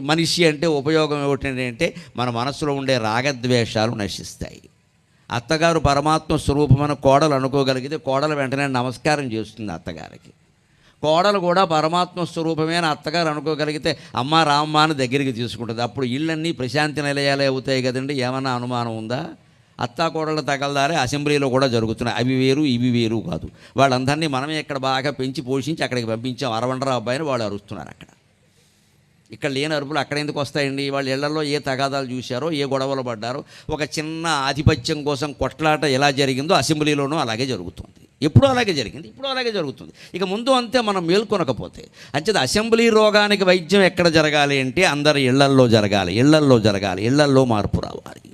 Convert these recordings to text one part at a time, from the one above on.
మనిషి అంటే ఉపయోగం ఏమిటంటే మన మనసులో ఉండే రాగద్వేషాలు నశిస్తాయి. అత్తగారు పరమాత్మ స్వరూపమైన కోడలు అనుకోగలిగితే కోడలు వెంటనే నమస్కారం చేస్తుంది అత్తగారికి. కోడలు కూడా పరమాత్మ స్వరూపమైన అత్తగారు అనుకోగలిగితే అమ్మ రామ్మ అని దగ్గరికి తీసుకుంటుంది. అప్పుడు ఇళ్ళన్నీ ప్రశాంతి నిలయాలే అవుతాయి కదండి ఏమన్నా అనుమానం ఉందా? అత్తా కోడళ్ళ తగలదారే అసెంబ్లీలో కూడా జరుగుతున్నాయి. అవి వేరు ఇవి వేరు కాదు. వాళ్ళందరినీ మనమే ఇక్కడ బాగా పెంచి పోషించి అక్కడికి పంపించాం. అరవండరా అబ్బాయిని వాళ్ళు అరుస్తున్నారు అక్కడ. ఇక్కడ లేని అరుపులు అక్కడ ఎందుకు వస్తాయండి? వాళ్ళ ఇళ్ళలో ఏ తగాదాలు చూశారో ఏ గొడవలు పడ్డారో ఒక చిన్న ఆధిపత్యం కోసం కొట్లాట ఎలా జరిగిందో అసెంబ్లీలోనూ అలాగే జరుగుతుంది. ఎప్పుడూ అలాగే జరిగింది ఇప్పుడు అలాగే జరుగుతుంది. ఇక ముందు అంతే మనం మేల్కొనకపోతే అంచేది అసెంబ్లీ రోగానికి వైద్యం ఎక్కడ జరగాలి అంటే అందరి ఇళ్ళల్లో జరగాలి ఇళ్ళల్లో జరగాలి ఇళ్ళల్లో మార్పు రావాలి.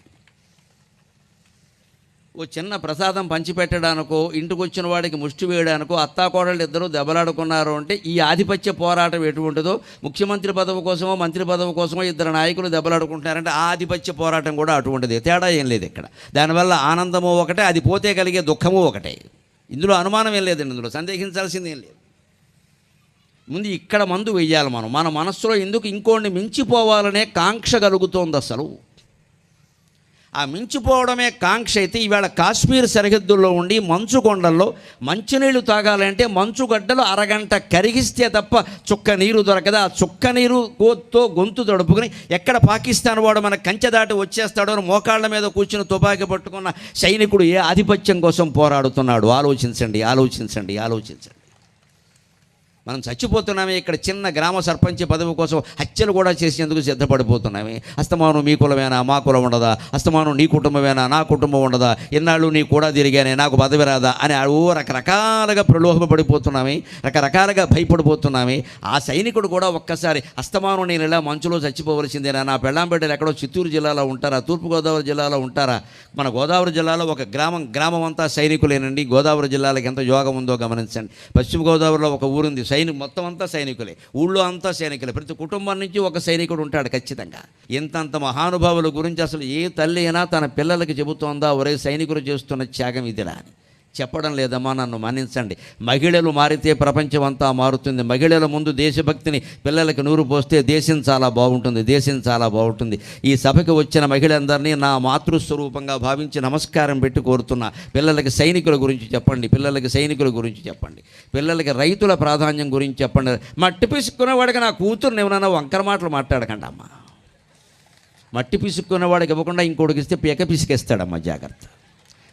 ఓ చిన్న ప్రసాదం పంచిపెట్టడానికో ఇంటికి వచ్చిన వాడికి ముష్టి వేయడానికో అత్తాకోడళ్ళు ఇద్దరు దెబ్బలాడుకున్నారు అంటే ఈ ఆధిపత్య పోరాటం ఎటువంటిదో ముఖ్యమంత్రి పదవి కోసమో మంత్రి పదవి కోసమో ఇద్దరు నాయకులు దెబ్బలాడుకుంటున్నారంటే ఆ ఆధిపత్య పోరాటం కూడా అటువంటిది తేడా ఏం లేదు ఇక్కడ. దానివల్ల ఆనందము ఒకటే అది పోతే కలిగే దుఃఖము ఒకటే. ఇందులో అనుమానం ఏం లేదండి ఇందులో. సందేహించాల్సింది ఏం లేదు. ముందు ఇక్కడ మందు వెయ్యాలి మనం. మన మనస్సులో ఎందుకు ఇంకోడిని మించిపోవాలనే కాంక్ష కలుగుతోంది అసలు. ఆ మించిపోవడమే కాంక్ష అయితే ఈవేళ కాశ్మీర్ సరిహద్దుల్లో ఉండి మంచు కొండల్లో మంచినీళ్ళు తాగాలంటే మంచుగడ్డలు అరగంట కరిగిస్తే తప్ప చుక్క నీరు దొరకదు? ఆ చుక్క నీరు కోతో గొంతు తడుపుకుని ఎక్కడ పాకిస్తాన్ వాడు మన కంచె దాటి వచ్చేస్తాడో అని మోకాళ్ళ మీద కూర్చుని తుపాకీ పట్టుకున్న సైనికుడు ఏ ఆధిపత్యం కోసం పోరాడుతున్నాడు? ఆలోచించండి ఆలోచించండి ఆలోచించండి. మనం చచ్చిపోతున్నామే ఇక్కడ చిన్న గ్రామ సర్పంచ్ పదవి కోసం హత్యలు కూడా చేసేందుకు సిద్ధపడిపోతున్నామే. అస్తమానం మీ కులమేనా? మా కులం ఉండదా? అస్తమానం నీ కుటుంబమేనా? నా కుటుంబం ఉండదా? ఎన్నాళ్ళు నీ కూడా తిరిగానే నాకు పదవి రాదా? అని ఓ రకరకాలుగా ప్రలోభపడిపోతున్నామే రకరకాలుగా భయపడిపోతున్నామే. ఆ సైనికుడు కూడా ఒక్కసారి అస్తమానం నేను ఇలా మంచులో చచ్చిపోవలసిందేనా? నా పెళ్ళాం ఎక్కడో చిత్తూరు జిల్లాలో ఉంటారా? తూర్పుగోదావరి జిల్లాలో ఉంటారా? మన గోదావరి జిల్లాలో ఒక గ్రామం గ్రామం అంతా సైనికులేనండి. గోదావరి జిల్లాలకు ఎంత యోగం ఉందో గమనించండి. పశ్చిమ గోదావరిలో ఒక ఊరుంది సైనికు మొత్తం అంతా సైనికులే. ఊళ్ళో అంతా సైనికులే. ప్రతి కుటుంబం నుంచి ఒక సైనికుడు ఉంటాడు ఖచ్చితంగా. ఇంతంత మహానుభావుల గురించి అసలు ఏ తల్లి అయినా తన పిల్లలకి చెబుతోందా ఒరే సైనికులు చేస్తున్న త్యాగం ఇదిలా అని. చెప్పడం లేదమ్మా నన్ను మన్నించండి. మహిళలు మారితే ప్రపంచం అంతా మారుతుంది. మహిళల ముందు దేశభక్తిని పిల్లలకి నూరు పోస్తే దేశం చాలా బాగుంటుంది దేశం చాలా బాగుంటుంది. ఈ సభకు వచ్చిన మహిళలందరినీ నా మాతృస్వరూపంగా భావించి నమస్కారం పెట్టి కోరుతున్నా. పిల్లలకి సైనికుల గురించి చెప్పండి పిల్లలకి సైనికుల గురించి చెప్పండి. పిల్లలకి రైతుల ప్రాధాన్యం గురించి చెప్పండి. మట్టి పిసుక్కునేవాడికి నా కూతురుని ఏమన్నా వంకర మాటలు మాట్లాడకండి అమ్మా. మట్టి పిసుక్కునేవాడికి ఇవ్వకుండా ఇంకోటికి ఇస్తే పీక పిసికేస్తాడమ్మా జాగ్రత్త.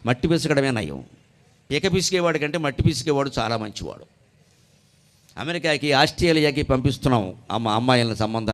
మట్టి పిసకడమే నయం. పీక పిసికేవాడి కంటే మట్టి పిసికేవాడు చాలా మంచివాడు. అమెరికాకి ఆస్ట్రేలియాకి పంపిస్తున్నాం. అమ్మ అమ్మాయిల సంబంధం